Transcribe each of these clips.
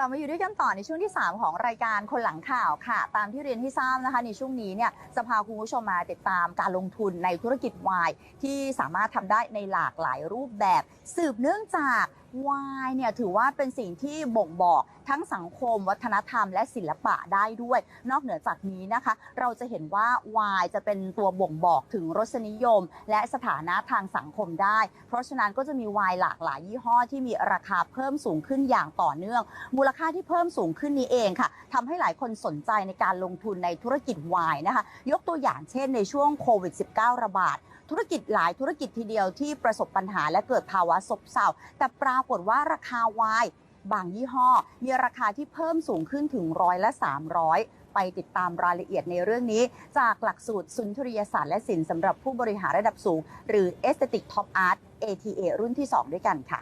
ลับมาอยู่ด้วยกันต่อในช่วงที่ 3 ของรายการคนหลังข่าวค่ะ ตามที่เรียนที่ทราบนะคะ ในช่วงนี้เนี่ยจะพาคุณผู้ชมมาติดตามการลงทุนในธุรกิจวายที่สามารถทำได้ในหลากหลายรูปแบบ สืบเนื่องจาก วายเนี่ยถือว่าเป็นสิ่งที่บ่งบอกทั้งสังคม วัฒนธรรม และศิลปะได้ด้วย นอกเหนือจากนี้นะคะ เราจะเห็นว่าวายจะเป็นตัวบ่งบอกถึงรสนิยม และสถานะทางสังคมได้ เพราะฉะนั้นก็จะมีวายหลากหลายยี่ห้อที่มีราคาเพิ่มสูงขึ้นอย่างต่อเนื่อง มูลค่าที่เพิ่มสูงขึ้นนี้เองค่ะทำให้หลายคนสนใจในการลงทุนในธุรกิจวายนะคะ ยกตัวอย่างเช่นในช่วงโควิด -19 ระบาดธุรกิจหลายธุรกิจทีเดียวที่ประสบปัญหาและเกิดภาวะซบเซาแต่ปรากฏว่าราคาวายบางยี่ห้อ มีราคาที่เพิ่มสูงขึ้นถึงร้อยละ 300 ไปติดตามรายละเอียดในเรื่องนี้ จากหลักสูตรสุนทรียศาสตร์และศิลป์สำหรับผู้บริหารระดับสูง หรือ Aesthetic Top Art ATA รุ่นที่ 2 ด้วยกันค่ะ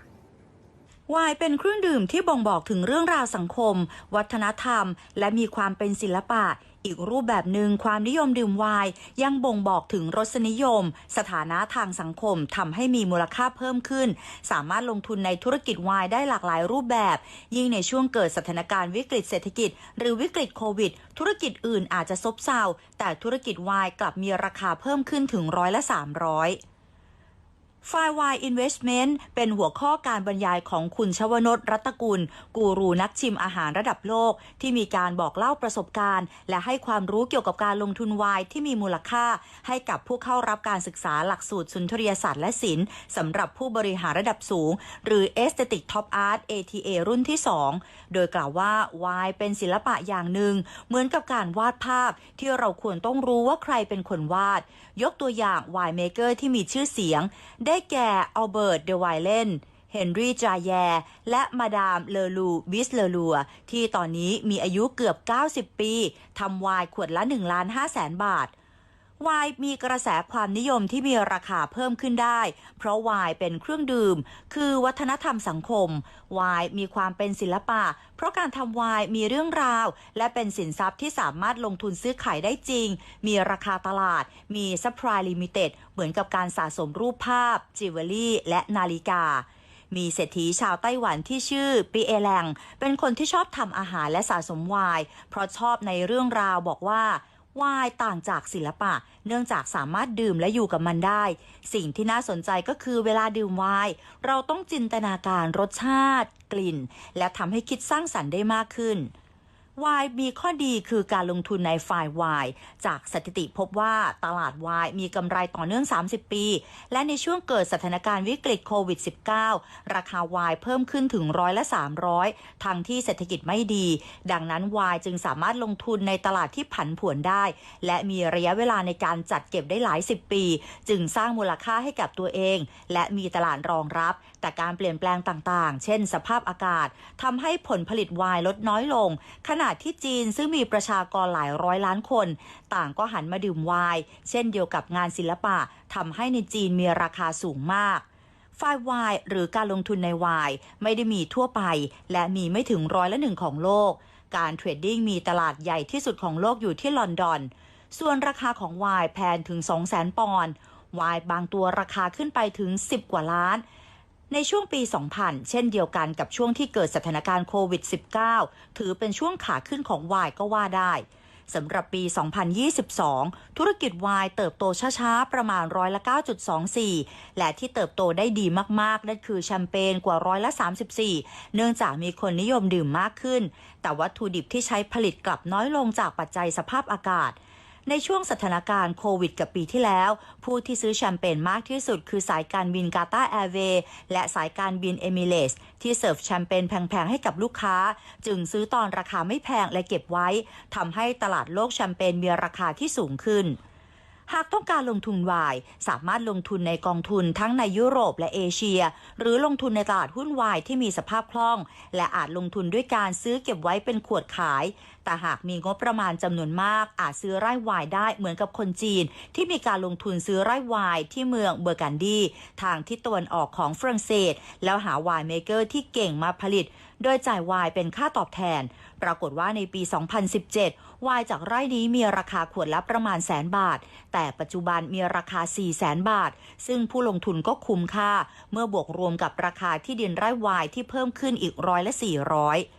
วายเป็นเครื่องดื่มที่บ่งบอกถึงเรื่องราวสังคม วัฒนธรรม และมีความเป็นศิลปะ อีกรูปแบบหนึ่งความนิยมดื่มไวน์ยังบ่งบอกถึงรสนิยม สถานะทางสังคมทำให้มีมูลค่าเพิ่มขึ้น สามารถลงทุนในธุรกิจไวน์ได้หลากหลายรูปแบบ ยิ่งในช่วงเกิดสถานการณ์วิกฤตเศรษฐกิจ หรือวิกฤตโควิด ธุรกิจอื่นอาจจะซบเซาแต่ธุรกิจไวน์กลับมีราคาเพิ่มขึ้นถึงร้อยละ300 f i w i Investment เป็นหัวข้อการบรรยายของคุณชวนนรัตกุล กูรูนักชิมอาหารระดับโลก ที่มีการบอกเล่าประสบการณ์ และให้ความรู้เกี่ยวกับการลงทุนวายที่มีมูลค่า ให้กับผู้เข้ารับการศึกษาหลักสูตรสุนทรียศาสตร์และศิลป์สำหรับผู้บริหารระดับสูง หรือ Aesthetic Top Art ATA รุ่นที่ 2 โดยกล่าวว่าวายเป็นศิลปะอย่างหนึ่ง เหมือนกับการวาดภาพที่เราควรต้องรู้ว่าใครเป็นคนวาด ยกตัวอย่างวายเมเกอร์ที่มีชื่อเสียงได้แก่อัลเบิร์ตเดวายเลนเฮนรี่จาแย และมาดามเลอลูบิสเลอลัว ที่ตอนนี้มีอายุเกือบ 90 ปี ทำวายขวดละ 1 ล้าน5แสนบาท วายมีกระแสความนิยมที่มีราคาเพิ่มขึ้นได้ เพราะวายเป็นเครื่องดื่ม คือวัฒนธรรมสังคม วายมีความเป็นศิลปะ เพราะการทำวายมีเรื่องราว และเป็นสินทรัพย์ที่สามารถลงทุนซื้อขายได้จริง มีราคาตลาด มีซัพพลายลิมิเต็ด เหมือนกับการสะสมรูปภาพ จิวเวลรี่ และนาฬิกามีเศรษฐีชาวไต้หวันที่ชื่อปีเอแลงเป็นคนที่ชอบทำอาหารและสะสมไวน์เพราะชอบในเรื่องราวบอกว่า วายต่างจากศิลปะ เนื่องจากสามารถดื่มและอยู่กับมันได้ สิ่งที่น่าสนใจก็คือเวลาดื่มไวน์เราต้องจินตนาการรสชาติ กลิ่น และทำให้คิดสร้างสรรค์ได้มากขึ้น วายมีข้อดีคือการลงทุนในฝ่ายวายจากสถิติพบว่าตลาดวายมีกำไรต่อเนื่อง 30 ปี และในช่วงเกิดสถานการณ์วิกฤตโควิด -19 ราคาวายเพิ่มขึ้นถึงร้อยละ 300 ทั้งที่เศรษฐกิจไม่ดี ดังนั้นวายจึงสามารถลงทุนในตลาดที่ผันผวนได้ และมีระยะเวลาในการจัดเก็บได้หลายสิบปี จึงสร้างมูลค่าให้กับตัวเอง และมีตลาดรองรับ แต่การเปลี่ยนแปลงต่างๆ เช่น สภาพอากาศทำให้ผลผลิตวน์ลดน้อยลงขณะที่จีนซึ่งมีประชากรหลายร้อยล้านคน ต่างก็หันมาดื่มไวน์เช่นเดียวกับงานศิลปะทำให้ในจีนมีราคาสูงมากฝ่ายวายหรือการลงทุนในวายไม่ได้มีทั่วไป และมีไม่ถึงร้อยละหนึ่งของโลก การเทรดดิ้งมีตลาดใหญ่ที่สุดของโลกอยู่ที่ลอนดอน ส่วนราคาของวายแพงถึง 2 0 0 0 0 0 ปอนด์วายบางตัวราคาขึ้นไปถึง 10 กว่าล้าน ในช่วงปี 2000 เช่นเดียวกันกับช่วงที่เกิดสถานการณ์โควิด -19 ถือเป็นช่วงขาขึ้นของวายก็ว่าได้สำหรับปี 2022 ธุรกิจวายเติบโตช้าๆ ประมาณร้อยละ 9.24 และที่เติบโตได้ดีมากๆ นั่นคือแชมเปญกว่าร้อยละ 34 เนื่องจากมีคนนิยมดื่มมากขึ้น แต่วัตถุดิบที่ใช้ผลิตกลับน้อยลงจากปัจจัยสภาพอากาศ ในช่วงสถานการณ์โควิดกับปีที่แล้ว ผู้ที่ซื้อแชมเปญมากที่สุดคือสายการบินกาตาแอร์เวย์และสายการบินเอมิเลสที่เสิร์ฟแชมเปญแพง ๆ ให้กับลูกค้า จึงซื้อตอนราคาไม่แพงและเก็บไว้ทำให้ตลาดโลกแชมเปญมีราคาที่สูงขึ้นหากต้องการลงทุนวาย สามารถลงทุนในกองทุนทั้งในยุโรปและเอเชีย หรือลงทุนในตลาดหุ้นวายที่มีสภาพคล่อง และอาจลงทุนด้วยการซื้อเก็บไว้เป็นขวดขาย แต่หากมีงบประมาณจำนวนมาก อาจซื้อไร่วายได้เหมือนกับคนจีน ที่มีการลงทุนซื้อไร่วายที่เมืองเบอร์กันดีทางทิศตะวันออกของฝรั่งเศส แล้วหาวายเมเกอร์ที่เก่งมาผลิต โดยจ่ายวายเป็นค่าตอบแทน ปรากฏว่าในปี 2017 วายจากไร่นี้มีราคาขวดละประมาณแสนบาท แต่ปัจจุบันมีราคา4แสนบาท ซึ่งผู้ลงทุนก็คุ้มค่า เมื่อบวกรวมกับราคาที่ดินไร่วายที่เพิ่มขึ้นอีกร้อยละ400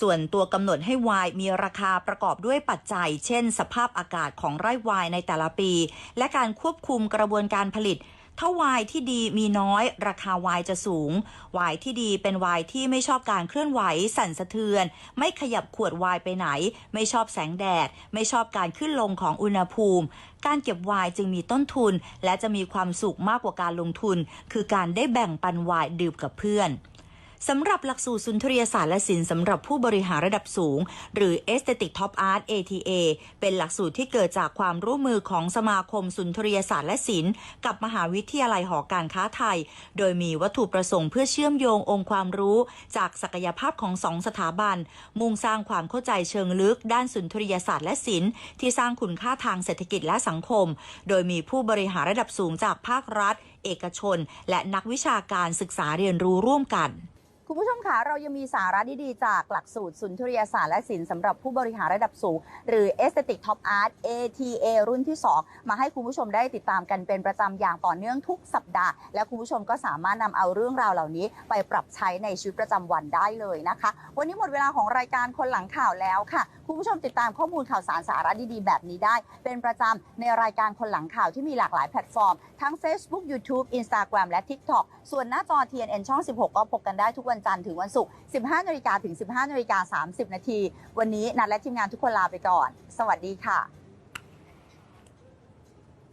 ส่วนตัวกำหนดให้วน์มีราคาประกอบด้วยปัจจัย เช่น สภาพอากาศของไร่วน์ในแต่ละปี และการควบคุมกระบวนการผลิต ถ้าวน์ที่ดีมีน้อย ราคาวน์จะสูงวน์ที่ดีเป็นวน์ที่ไม่ชอบการเคลื่อนไหว สั่นสะเทือน ไม่ขยับขวดวน์ไปไหน ไม่ชอบแสงแดด ไม่ชอบการขึ้นลงของอุณหภูมิ การเก็บวน์จึงมีต้นทุน และจะมีความสุขมากกว่าการลงทุน คือการได้แบ่งปันวน์ดื่มกับเพื่อน สำหรับหลักสูตรสุนทรียศาสตร์และศิลป์สำหรับผู้บริหารระดับสูง หรือ Aesthetic Top Art ATA เป็นหลักสูตรที่เกิดจากความร่วมมือของสมาคมสุนทรียศาสตร์และศิลป์กับมหาวิทยาลัยหอการค้าไทย โดยมีวัตถุประสงค์เพื่อเชื่อมโยงองค์ความรู้ จากศักยภาพของสองสถาบัน มุ่งสร้างความเข้าใจเชิงลึก ด้านสุนทรียศาสตร์และศิลป์ที่สร้างคุณค่าทางเศรษฐกิจและสังคม โดยมีผู้บริหารระดับสูงจากภาครัฐ เอกชน และนักวิชาการศึกษาเรียนรู้ร่วมกัน คุณผู้ชมคะเรายังมีสาระดีๆ จากหลักสูตรสุนทรียศาสตร์และศิลป์สำหรับผู้บริหารระดับสูง หรือ Aesthetic Top Art ATA รุ่นที่ 2 มาให้คุณผู้ชมได้ติดตามกันเป็นประจำอย่างต่อเนื่องทุกสัปดาห์ และคุณผู้ชมก็สามารถนำเอาเรื่องราวเหล่านี้ ไปปรับใช้ในชีวิตประจำวันได้เลยนะคะ วันนี้หมดเวลาของรายการคนหลังข่าวแล้วค่ะ คุณผู้ชมติดตามข้อมูลข่าวสารสาระดีๆ แบบนี้ได้ เป็นประจำในรายการคนหลังข่าวที่มีหลากหลายแพลตฟอร์ม ทั้ง Facebook YouTube Instagram และ TikTok ส่วนหน้าจอ TNN ช่อง 16 ก็พบกันได้ทุกวันจันทร์ถึงวันศุกร์ 15นาฬิกาถึง 15นาฬิกา30 นาที วันนี้นัดและทีมงานทุกคนลาไปก่อน สวัสดีค่ะ